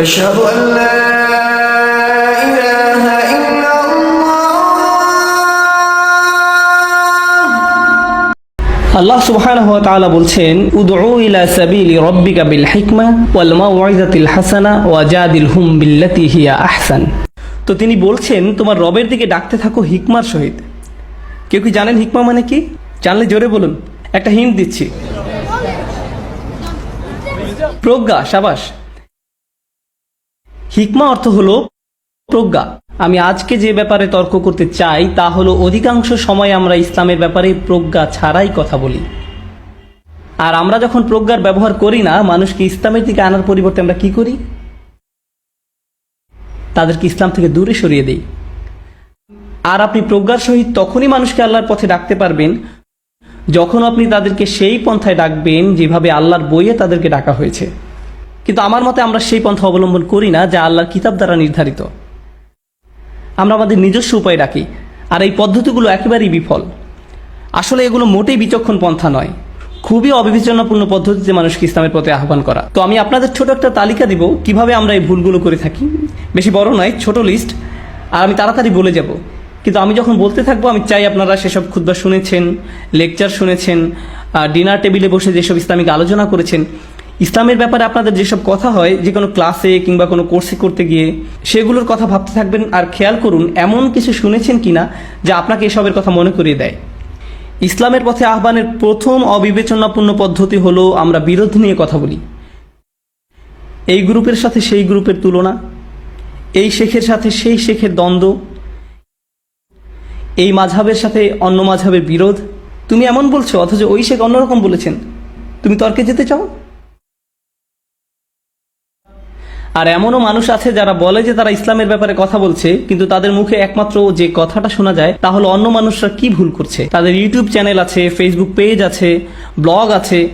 أشهد أن لا إله إلا الله আল্লাহ সুবহানাহু ওয়া তাআলা বলছেন উদউ ইলা সাবিলি রাব্বিকা বিল হিকমা ওয়াল মাউইজাতিল হাসানা ওয়া জাদিলহুম বিল্লাতি হিয়া আহসান তো তিনি বলছেন তোমার রবের দিকে ডাকতে থাকো হিকমার সহিত কেউ কি জানেন হিকমা মানে কি জানলে জোরে বলুন একটা হিন্ট দিচ্ছি প্রজ্ঞা সাবাস হিকমা অর্থ হলো প্রজ্ঞা। আমি আজকে যে ব্যাপারে তর্ক করতে চাই, তা হলো অধিকাংশ সময় আমরা ইসলামের ব্যাপারে প্রজ্ঞা ছাড়াই কথা বলি। আর আমরা যখন প্রজ্ঞার ব্যবহার করি না, মানুষকে ইসলামের দিকে আনার পরিবর্তে আমরা কি করি? তাদেরকে ইসলাম থেকে দূরে সরিয়ে দেই। আর আপনি প্রজ্ঞার সহিত তখনই মানুষকে আল্লাহর পথে ডাকতে পারবেন, যখন আপনি তাদেরকে সেই পন্থায় ডাকবেন যেভাবে আল্লাহর বইয়ে তাদেরকে ডাকা হয়েছে। কিন্তু আমার মতে আমরা সেই পন্থা অবলম্বন করি না যা আল্লাহর কিতাব দ্বারা নির্ধারিত। আমরা আমাদের নিজস্ব উপায় ডাকি আর এই পদ্ধতিগুলো একেবারেই বিফল। আসলে এগুলো মোটেই বিচক্ষণ পন্থা নয়। খুবই অবিবেচনাপূর্ণ পদ্ধতিতে মানুষকে ইসলামের পথে আহ্বান করা। তো আমি আপনাদের ছোট একটা তালিকা দিব, কীভাবে আমরা এই ভুলগুলো করে থাকি। বেশি বড় নয়, ছোট লিস্ট। আর আমি তাড়াতাড়ি বলে যাব। কিন্তু আমি যখন বলতে থাকব, আমি চাই আপনারা সেসব খুদ্া শুনেছেন, লেকচার শুনেছেন ডিনার টেবিলে বসে যেসব ইসলামিক আলোচনা করেছেন ইসলামের ব্যাপারে আপনাদের যেসব কথা হয়, যে কোনো ক্লাসে কিংবা কোনো কোর্সে করতে গিয়ে, সেগুলোর কথা ভাবতে থাকবেন আর খেয়াল করুন এমন কিছু শুনেছেন কিনা যা আপনাকে এসবের কথা মনে করিয়ে দেয়। ইসলামের পথে আহ্বানের প্রথম অবিবেচনাপূর্ণ পদ্ধতি হলো আমরা বিরোধ নিয়ে কথা বলি। এই গ্রুপের সাথে সেই গ্রুপের তুলনা, এই শেখের সাথে সেই শেখের দ্বন্দ্ব, এই মাঝাবের সাথে অন্য মাঝাবের বিরোধ। তুমি এমন বলছো, অথচ ওই শেখ অন্যরকম বলেছেন। তুমি তর্কে যেতে চাও? আর এমনও মানুষ আছে যারা বলে যে তারা ইসলামের ব্যাপারে কথা বলছে, কিন্তু তাদের মুখে একমাত্র যে কথাটা শোনা যায়, তা হলো অন্য মানুষরা কি ভুল করছে। তাদের ইউটিউব চ্যানেল আছে, ফেসবুক পেজ আছে, ব্লগ আছে।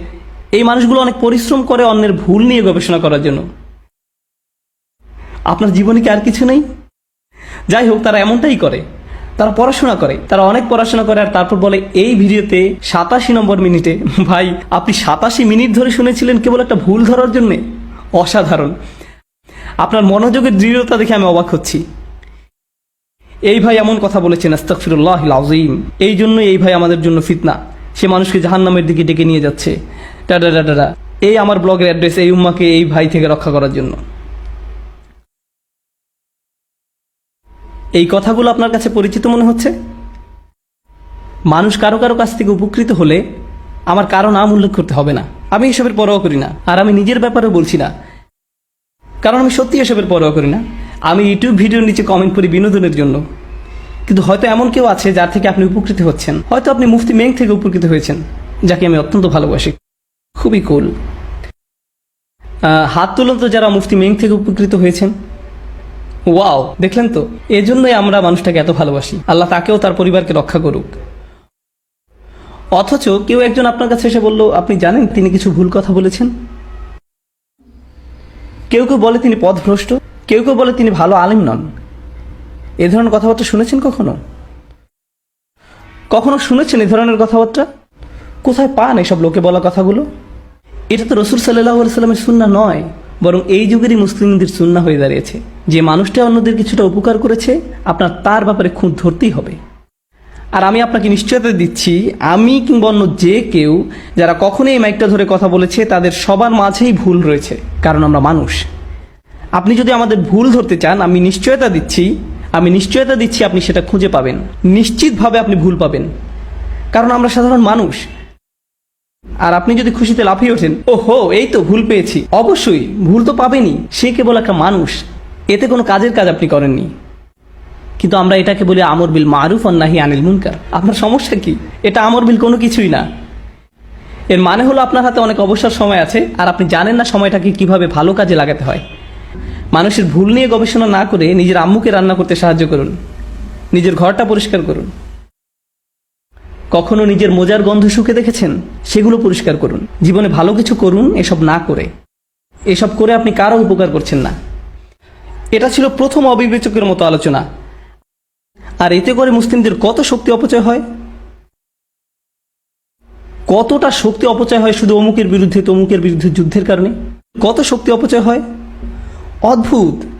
এই মানুষগুলো অনেক পরিশ্রম করে অন্যের ভুল নিয়ে গবেষণা করার জন্য। আপনার জীবনে কি আর কিছু নেই? যাই হোক, তারা এমনটাই করে। তারা পড়াশোনা করে, তারা অনেক পড়াশোনা করে, আর তারপর বলে, এই ভিডিওতে সাতাশি নম্বর মিনিটে, ভাই, আপনি সাতাশি মিনিট ধরে শুনেছিলেন কেবল একটা ভুল ধরার জন্যে? অসাধারণ। আপনার মনোযোগের দৃঢ়তা দেখে আমি অবাক হচ্ছি। এই ভাই এমন কথা বলেছেন আস্তাকফিরুল্লাহ আজিম এই জন্য এই ভাই আমাদের জন্য ফিতনা। সে মানুষকে জাহান্নামের দিকে ডেকে নিয়ে যাচ্ছে। টাটা টাটা এই আমার ব্লগের অ্যাড্রেস এই উম্মাকে এই ভাই থেকে রক্ষা করার জন্য। এই কথাগুলো আপনার কাছে পরিচিত মনে হচ্ছে? মানুষ কারও কারও কাছ থেকে উপকৃত হলে আমার কারও নাম উল্লেখ করতে হবে না। আমি এসবের পরোয়া করি না। আর আমি নিজের ব্যাপারেও বলছি না। কারণ আমি সত্যি এসবের পরোয়া করি না। আমি ইউটিউব ভিডিওর নিচে কমেন্ট করি বিনোদনের জন্য। কিন্তু হয়তো এমন কেউ আছে যার থেকে আপনি উপকৃত হচ্ছেন। হয়তো আপনি মুফতি মেং থেকে উপকৃত হয়েছেন, যাকে আমি অত্যন্ত ভালোবাসি। খুবই কুল হাত তুলুন তো যারা মুফতি মেং থেকে উপকৃত হয়েছেন ওয়াও দেখলেন তো? এজন্যই আমরা মানুষটাকে এত ভালোবাসি। আল্লাহ তাকেও তার পরিবারকে রক্ষা করুক। অথচ কেউ একজন আপনার কাছে এসে বলল, আপনি জানেন তিনি কিছু ভুল কথা বলেছেন? কেউ কেউ বলে তিনি পথভ্রষ্ট, কেউ কেউ বলে তিনি ভালো আলিম নন। এ ধরনের কথাবার্তা শুনেছেন কখনো? কখনো শুনেছেন এ ধরনের কথাবার্তা? কোথায় পান এসব লোকে বলা কথাগুলো? এটা তো রসুল সাল্লাহ সাল্লামের সুন্না নয়, বরং এই যুগেরই মুসলিমদের সুন্না হয়ে দাঁড়িয়েছে। যে মানুষটা অন্যদের কিছুটা উপকার করেছে, আপনার তার ব্যাপারে খুঁত ধরতেই হবে। আর আমি আপনাকে নিশ্চয়তা দিচ্ছি, আমি কিংবা অন্য যে কেউ যারা কখনোই এই মাইকটা ধরে কথা বলেছে, তাদের সবার মাঝেই ভুল রয়েছে, কারণ আমরা মানুষ। আপনি যদি আমাদের ভুল ধরতে চান, আমি নিশ্চয়তা দিচ্ছি, আমি নিশ্চয়তা দিচ্ছি আপনি সেটা খুঁজে পাবেন। নিশ্চিতভাবে আপনি ভুল পাবেন, কারণ আমরা সাধারণ মানুষ। আর আপনি যদি খুশিতে লাফিয়ে ওঠেন ও হো এই তো ভুল পেয়েছি। অবশ্যই, ভুল তো পাবেনই, সে কেবল একটা মানুষ। এতে কোনো কাজের কাজ আপনি করেননি। কিন্তু আমরা এটাকে বলি আমর বিল মারুফ অন্নাহি আনিল মুনকার। আপনার সমস্যা কি? এটা আমর বিল কোনো কিছুই না। এর মানে হলো আপনার হাতে অনেক অবসর সময় আছে, আর আপনি জানেন না সময়টাকে কীভাবে ভালো কাজে লাগাতে হয়। মানুষের ভুল নিয়ে গবেষণা না করে নিজের আম্মুকে রান্না করতে সাহায্য করুন। নিজের ঘরটা পরিষ্কার করুন। কখনো নিজের মোজার গন্ধ শুকে দেখেছেন? সেগুলো পরিষ্কার করুন। জীবনে ভালো কিছু করুন, এসব না করে। এসব করে আপনি কারও উপকার করছেন না। এটা ছিল প্রথম অবিবেচকের মতো আলোচনা। আর এতে করে মুসলিমদের কত শক্তি অপচয় হয়? কতটা শক্তি অপচয় হয় শুধু অমুকের বিরুদ্ধে, তমুকের বিরুদ্ধে যুদ্ধের কারণে? কত শক্তি অপচয় হয়? অদ্ভুত!